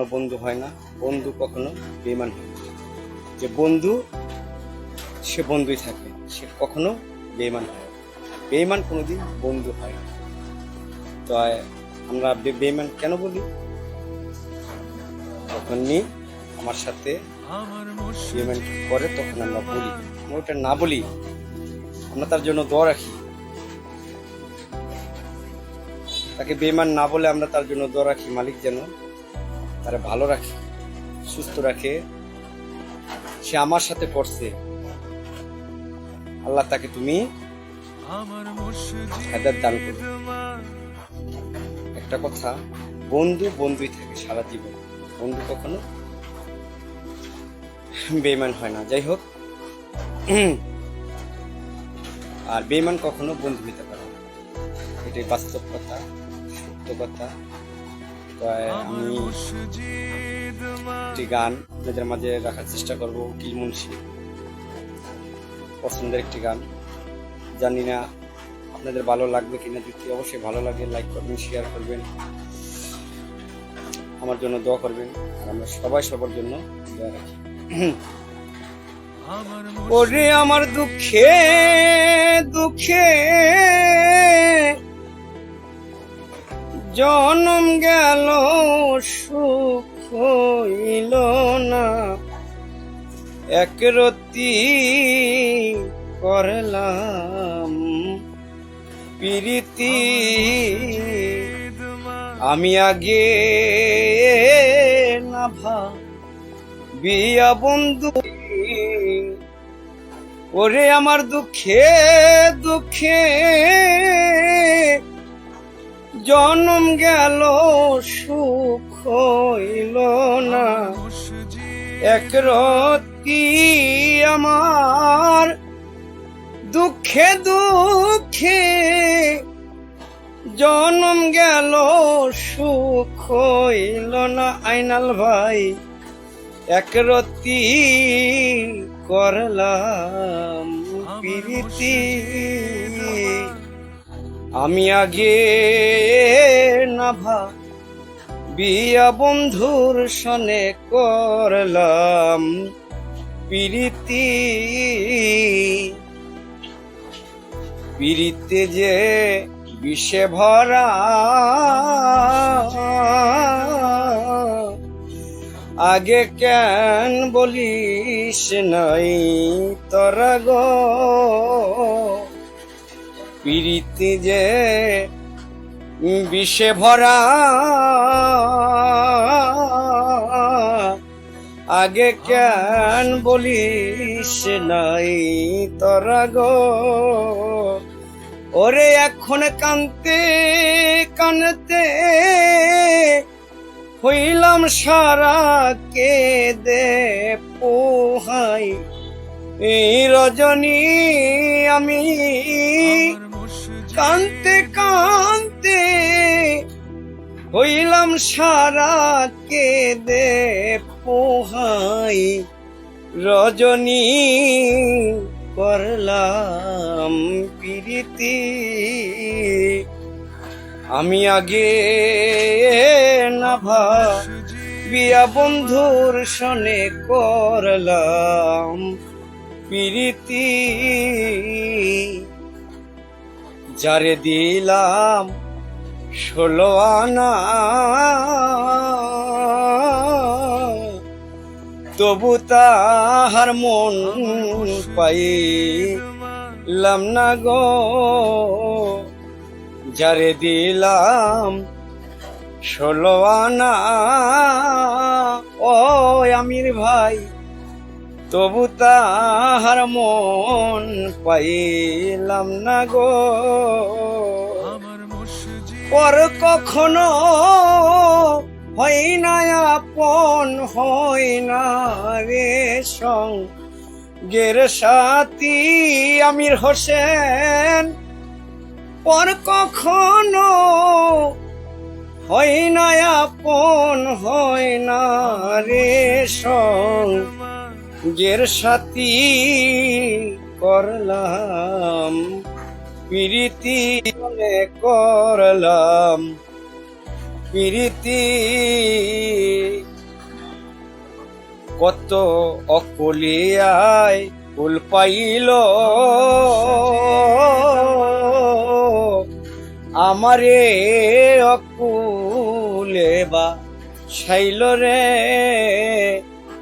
কখনো বন্ধু হয় না বন্ধু কখনো বেমান হয়। যে বন্ধু সে বন্ধুই থাকে সে কখনো বেমান হয় না। বেইমান কোনোদিন বন্ধু হয় না তো আমরা বে- বেইমান কেন বলি যখনই আমার সাথে বেইমান করে তখন আমরা বলি আমরা ওটা না বলি আমরা তার জন্য দোয়া রাখি তাকে বেমান না বলে আমরা তার জন্য দোয়া রাখি মালিক যেন তারা ভালো রাখে সুস্থ রাখে। সে আমার সাথে করছে। আল্লাহ তাকে তুমি হেদার দান একটা কথা বন্ধু বন্ধুই থাকে সারা জীবন। বন্ধু কখনো বেমান হয় না। যাই হোক আর বেমান কখনো বন্ধু হইতে পারে না। এটাই বাস্তব কথা সত্য কথা। আমি একটি গান আপনাদের মাঝে রাখার চেষ্টা করব উকিল মুন্সি। পছন্দের একটি গান। জানি না আপনাদের ভালো লাগবে কিনা, যদি অবশ্যই ভালো লাগে লাইক করবেন শেয়ার করবেন। আমার জন্য দোয়া করবেন। আর আমরা সবাই সবার জন্য দোয়া রাখি। ওরে আমার দুঃখে দুঃখে জনম গেল, সুখ হইল না। একরতি করলাম প্রীতি। আমি আগে না বিয়া বন্ধু। ওরে আমার দুঃখে দুঃখে জনম গেল সুখ হইল না। এক রতি আমার? দুঃখে দুঃখে জনম গেল সুখ হইল না। আইনাল ভাই এক রতি করলাম প্রীতি? আমি আগে না ভা বিয়া বন্ধুর সনে করলাম প্রীতি। পিরিতে যে বিষে ভরা। আগে কেন বলিস নাই তোরা গো? পিরিতে যে বিষে ভরা, আগে কেন বলিস নাই তোরা গো? ওরে এখন কানতে কানতে হইলাম সারা কে দে পোহাই। এই রজনী আমি কানতে কানতে হইলাম সারা দে পোহাই। রজনী করলাম প্রীতি। আমি আগে না বিয়া বন্ধুর সনে করলাম প্রীতি। যারে দিলাম ষোলো আনা। তবু তাহার মন পাইলাম না গো। যারে দিলাম ষোলো আনা। ও আমির ভাই তবু তাহার মন পাইলাম না গো। পর কখনো হয় না আপন হয় না রে সঙ্গের সাথী আমির হোসেন। পর কখনো হয় না আপন হয় না রে সঙ্গের সাথী করলাম, প্রীতি করলাম, প্রীতি। কত অকলিয়ায় ফুল পাইল, আমারে অকুলে বা ছাইল রে।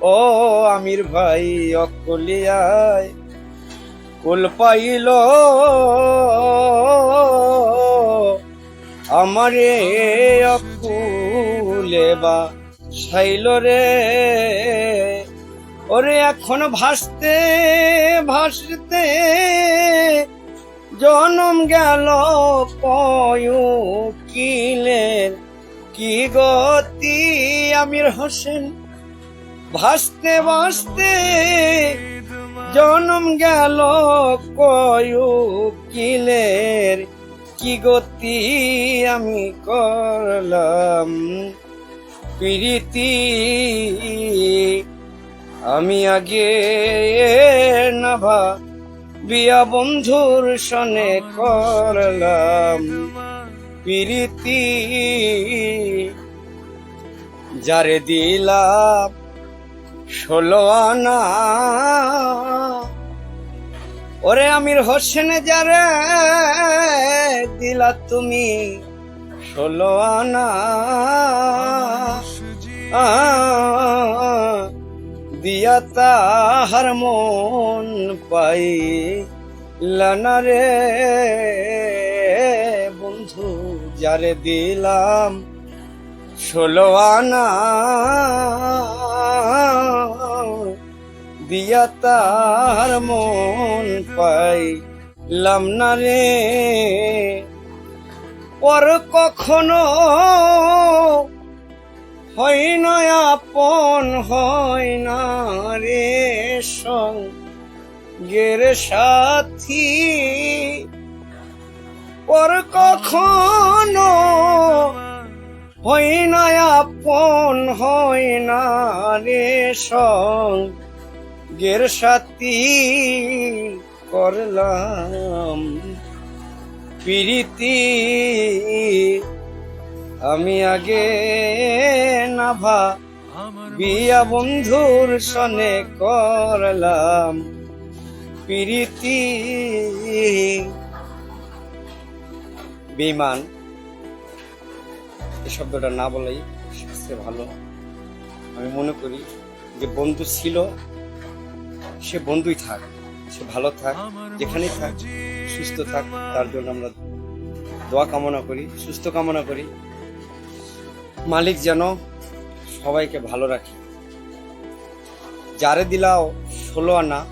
ও আমির ভাই, অকলিয়ায় কুল পাইল। আমারে অকুলে বা ছাইল রে। ওরে এখন ভাসতে ভাসতে জনম গেল কিলের কি গতি, আমির হোসেন? ভাসতে ভাসতে জনম গেল কিলের কি গতি আমি করলাম? প্রীতি, আমি আগে নাভা বিয়া বন্ধুর সনে করলাম। প্রীতি, যারে দিলাম ষোলো আনা। ওরে আমির হোসেন, যারে দিলা তুমি ষোলো আনা। দিয়া তাহার মন পাই লানা রে। বন্ধু, যারে দিলাম ষোলো আনা। দিয়া তাহার মন পাই লাম না রে। পর কখনো হয় না, আপন হয় না রে সঙ্গের সাথী। পর কখনো হয় না, আপন হয় না রে সঙ্গের সাথী করলাম প্রীতি। আমি আগে নাভা বিয়া বন্ধুর সনে করলাম প্রীতি। বিমান এই শব্দটা না বলাই সবচেয়ে ভালো। আমি মনে করি যে বন্ধু ছিল সে বন্ধুই থাক সে ভালো থাক যেখানেই থাক সুস্থ থাক তার জন্য আমরা দোয়া কামনা করি সুস্থ কামনা করি। মালিক যেন সবাইকে ভালো রাখে। যারে দিলাও ষোলো আনা